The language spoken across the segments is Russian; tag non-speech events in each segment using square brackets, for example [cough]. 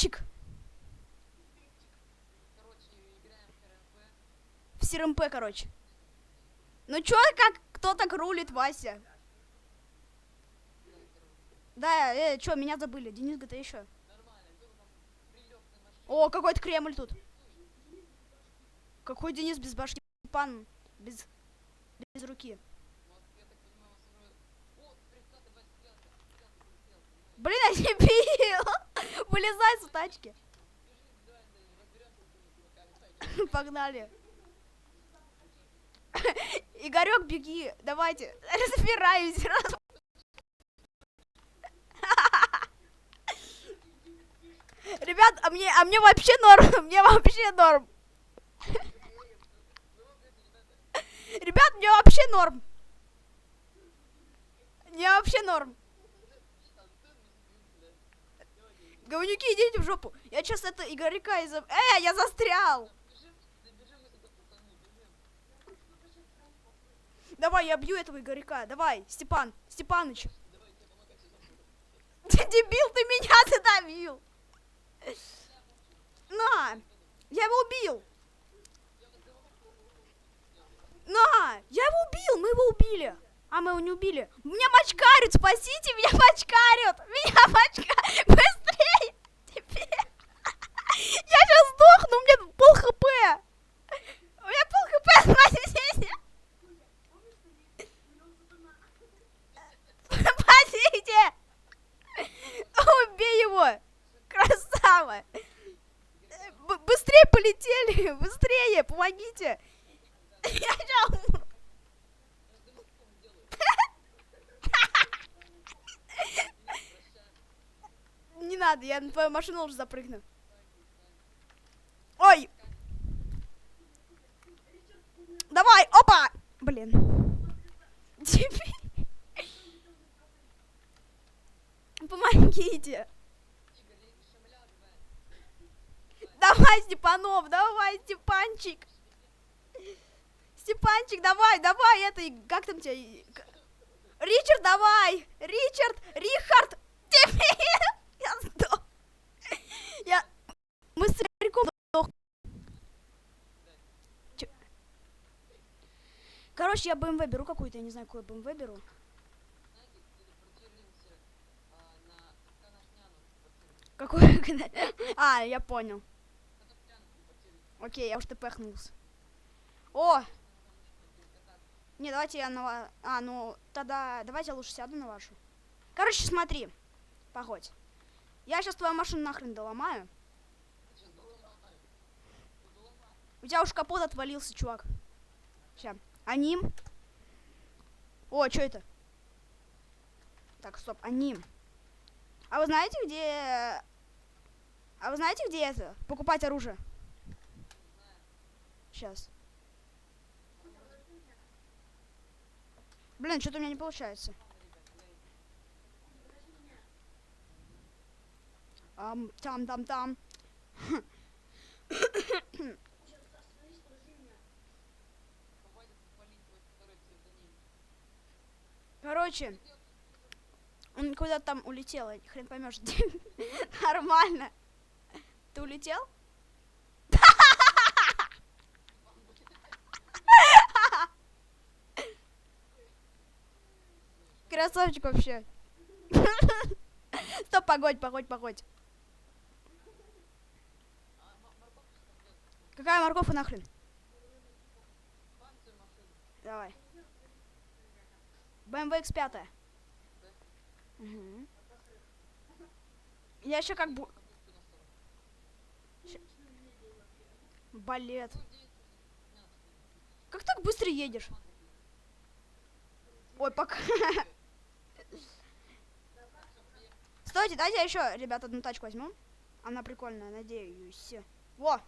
Денчик. В СРМП, короче. Ну чё, как, кто так рулит, Вася? Да, э, чё, меня забыли. Денис ГТ еще. О, какой-то Кремль тут. Какой Денис без башки? Пан, без, без руки. Блин, я не. Вылезай с тачки. [laughs] Погнали. [laughs] Игорек, беги. Давайте. [laughs] Разбираюсь. Ребят, а мне, а мне вообще норм. Мне вообще норм. Ребят, мне вообще норм. Мне вообще норм. Говнюки, идите в жопу. Я сейчас это Игорька из... Э, я застрял. Давай, я бью этого Игорька. Давай, Степан, Степаныч. Ты дебил, ты меня [laughs] задавил. На, я его убил. На, я его убил, мы его убили. А, мы его не убили. Меня мочкарят, спасите, меня мочкарят. Меня мочкарят. [laughs] Я сейчас сдохну, у меня пол хп. У меня пол хп, [laughs] спасите. Спасите. Убей его. Красава. Б- быстрее полетели, быстрее, помогите. Я сейчас умру. [laughs] Не надо, я на твою машину уже запрыгну. Ой! Давай, опа! Блин. Теперь... Помогите. Давай, Степанов, давай, Степанчик. Степанчик, давай, давай, это, как там тебя? Ричард, давай! Ричард, Рихард! Теперь [laughs] я сдох. Я... Мы с Игорьком сдох. Короче, я БМВ беру какую-то, я не знаю, какую БМВ беру. Какую? А, я понял. Окей, я уж ты пехнулся. О! Не, давайте я на... А, ну, тогда давайте я лучше сяду на вашу. Короче, смотри. Погодь. Я сейчас твою машину нахрен доломаю. У тебя уж капот отвалился, чувак. Сейчас. Аним. О, что это? Так, стоп, аним. А вы знаете, где... А вы знаете, где это? Покупать оружие? Сейчас. Блин, что-то у меня не получается. Ам, там, там, там. Короче, он куда-то там улетел, хрен поймешь. [laughs] Нормально. Ты улетел? Красавчик вообще. Стоп, погодь, погодь, погодь. Какая морковка нахрен? Давай. BMW X5. Мгм. Я еще как бы... Балет. Как так быстро едешь? Ой, пока. [laughs] Стойте, дайте я еще, ребята, одну тачку возьму. Она прикольная, надеюсь. Во!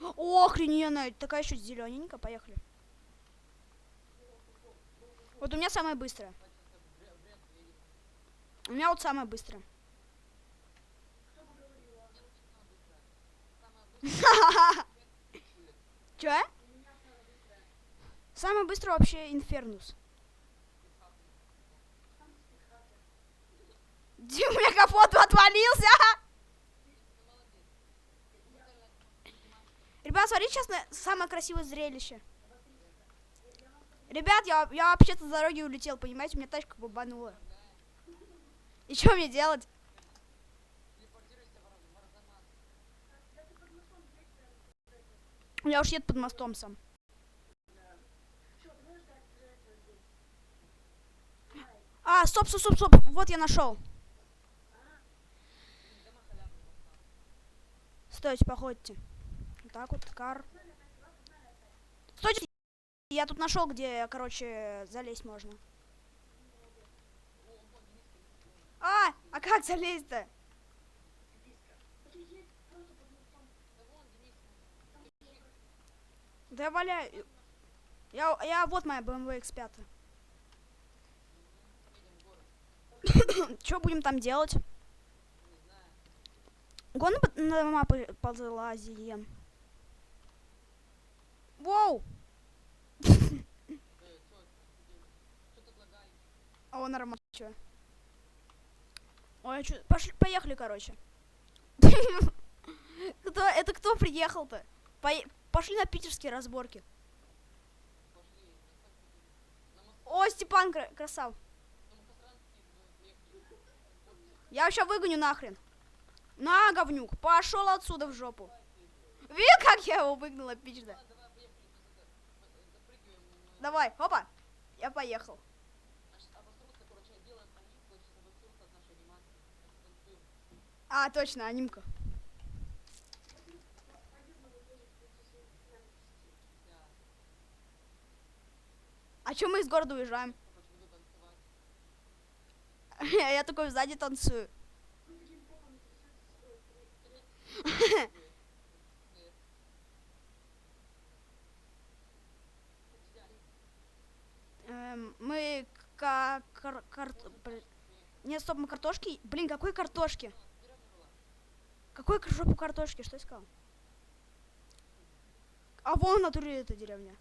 Охрененная, такая еще зелененькая, поехали. Вот у меня самая быстрая. У меня вот самая быстрая. [laughs] Че? Самый быстрый вообще Инфернус. Дим, у меня капот отвалился. Ребят, смотрите сейчас на самое красивое зрелище. Ребят, я, я вообще-то с дороги улетел, понимаете? У меня тачка бомбанула. И что мне делать? Я уж еду под мостом сам. А, стоп, стоп, стоп, стоп. Вот я нашел. Стойте, походите. Вот так вот, кар. Стойте. Я тут нашел, где, короче, залезть можно. А, а как залезть-то? Да я валяю. Я, я, вот моя BMW X5. Что будем там делать? Гон на мапы позалазием. Воу! [laughs] О, нормально. Ой, чё? Пошли, поехали, короче. [laughs] Кто, это кто приехал-то? Пое- Пошли на питерские разборки. О, Степан кра- красав. Я вообще выгоню нахрен. На, говнюк, пошел отсюда в жопу. Видел, как я его выгнала, эпично? Давай, опа. Я поехал. А, точно, анимка. Чё мы из города уезжаем? [laughs] Я такой сзади танцую. [laughs] Эм, мы ка кар Нет, стоп, мы картошки. Блин, какой картошки? Какой жопу картошки? Что я сказал? А вон натуре эта деревня.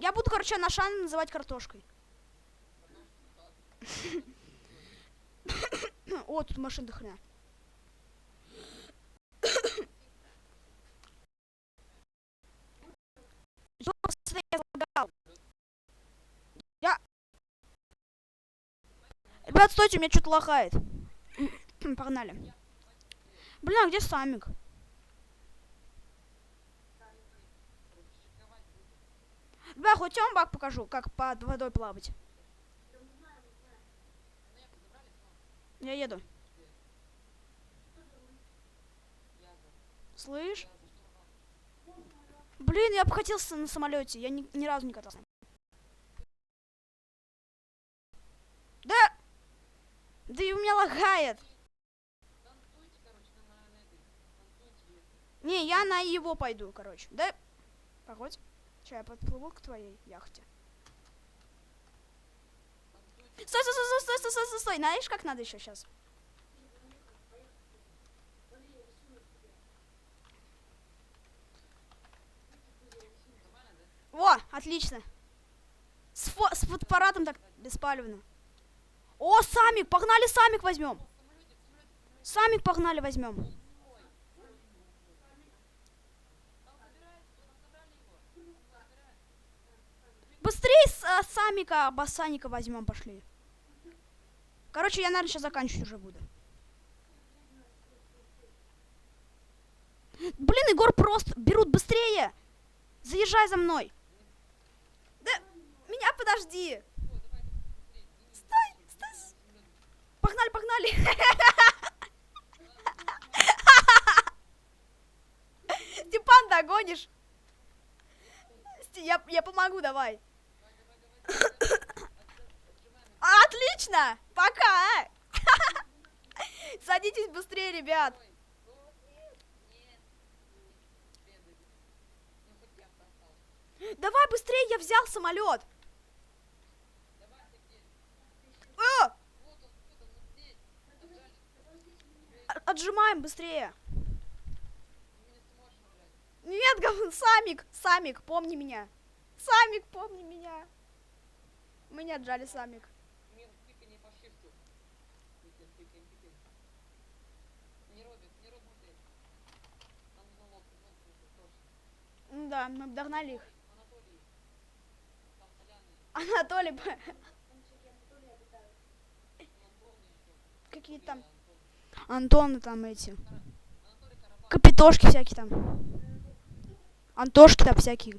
Я буду, короче, Нашан называть картошкой. О, тут машин до хрена. Я... Ребят, стойте, у меня что-то лохает. Погнали. Блин, а где самик? Ребят, хоть я вам баг покажу, как под водой плавать. Я еду. Слышь? Блин, я бы с- на самолете. Я ни, ни разу не катался. Да! Да и у меня лагает. Не, я на его пойду, короче. Да? Погодь. Че, я подплыву к твоей яхте. Стой, стой, стой, стой, стой, стой, стой, стой. Знаешь, как надо еще сейчас? Во, отлично. С, фо- с фотоаппаратом так беспалевно. О, самик, погнали самик возьмем. Самик погнали возьмем. Быстрее с, а, басаника возьмем, пошли. Короче, я, наверное, сейчас заканчивать уже буду. Блин, Егор просто берут быстрее. Заезжай за мной. Да, меня подожди. Стой, стой. Погнали, погнали. [laughs] Степан, догонишь? Я, я помогу, давай. Отлично! Пока! [laughs] Садитесь быстрее, ребят. Давай быстрее, я взял самолет. Э! Отжимаем быстрее. Нет, [laughs] Самик, Самик, помни меня. Самик, помни меня. Мы не отжали Самик. Ну да, мы догнали их. Анатолий. Какие там? Антоны там эти. Капитошки всякие там. Антошки там всякие.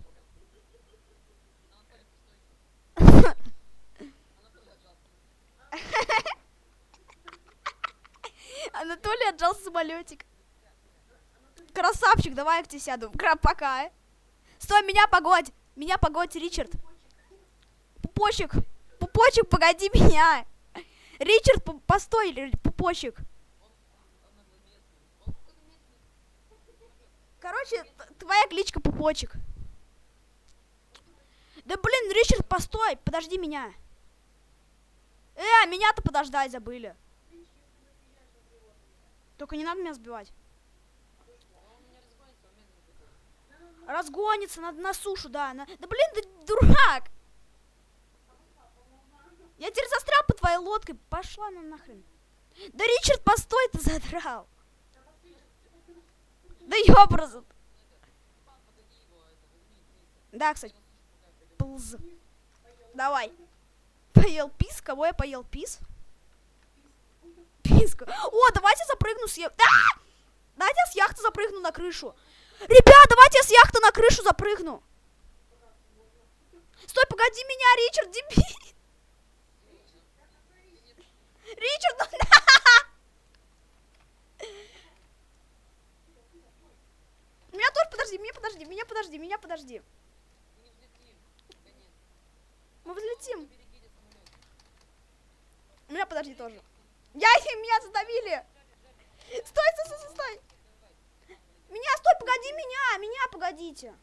Анатолий отжал самолетик. Красавчик, давай я к тебе сяду. Пока. Стой, меня погодь. Меня погодь, Ричард. Пупочек. Пупочек, погоди меня. Ричард, по- постой, пупочек. Короче, твоя кличка Пупочек. Да блин, Ричард, постой, подожди меня. Э, меня-то подождать забыли. Только не надо меня сбивать. Разгонится, надо на сушу, да. на- Да блин, ты дурак! Я теперь застрял по твоей лодке. Пошла нам нахрен. Да Ричард, постой, ты задрал. Да ёбразу. Да, кстати. Плз. Давай. Поел пис? Кого я поел пис? Писку. О, давайте запрыгну с я... А! Давайте я с яхты запрыгну на крышу. Ребят, давайте я с яхты на крышу запрыгну. Стой, погоди меня, Ричард, дебиль. Ричард, ну Меня тоже подожди, меня подожди, меня подожди, меня подожди. Мы взлетим. Меня подожди тоже. Я [laughs] меня задавили. Стой, стой, стой, стой. Меня, стой, погоди меня, меня погодите.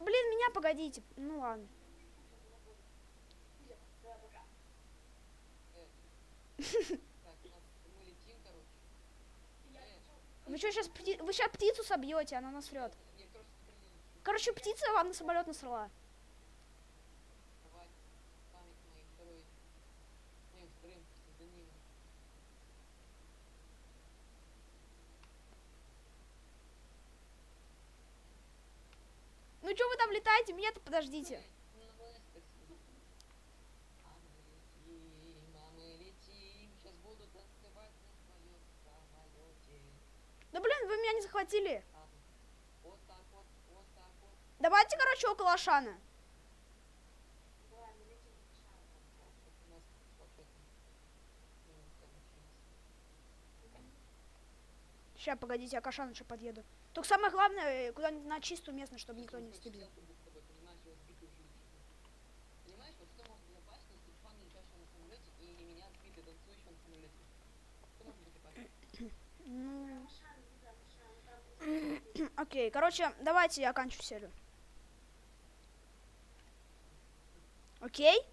Блин, меня погодите. Ну ладно. Вы что сейчас вы сейчас птицу собьете, она нас врет. Короче, птица вам на самолет насрала. Ну что вы там летаете? Меня-то подождите. Да блин, вы меня не захватили. Давайте, короче, около Ашана. Сейчас, погодите, я к Ашану еще подъеду. Только самое главное, э, куда-нибудь на чистую местность, чтобы никто не стебил. Ну... Окей, короче, давайте я оканчиваю серию. Окей?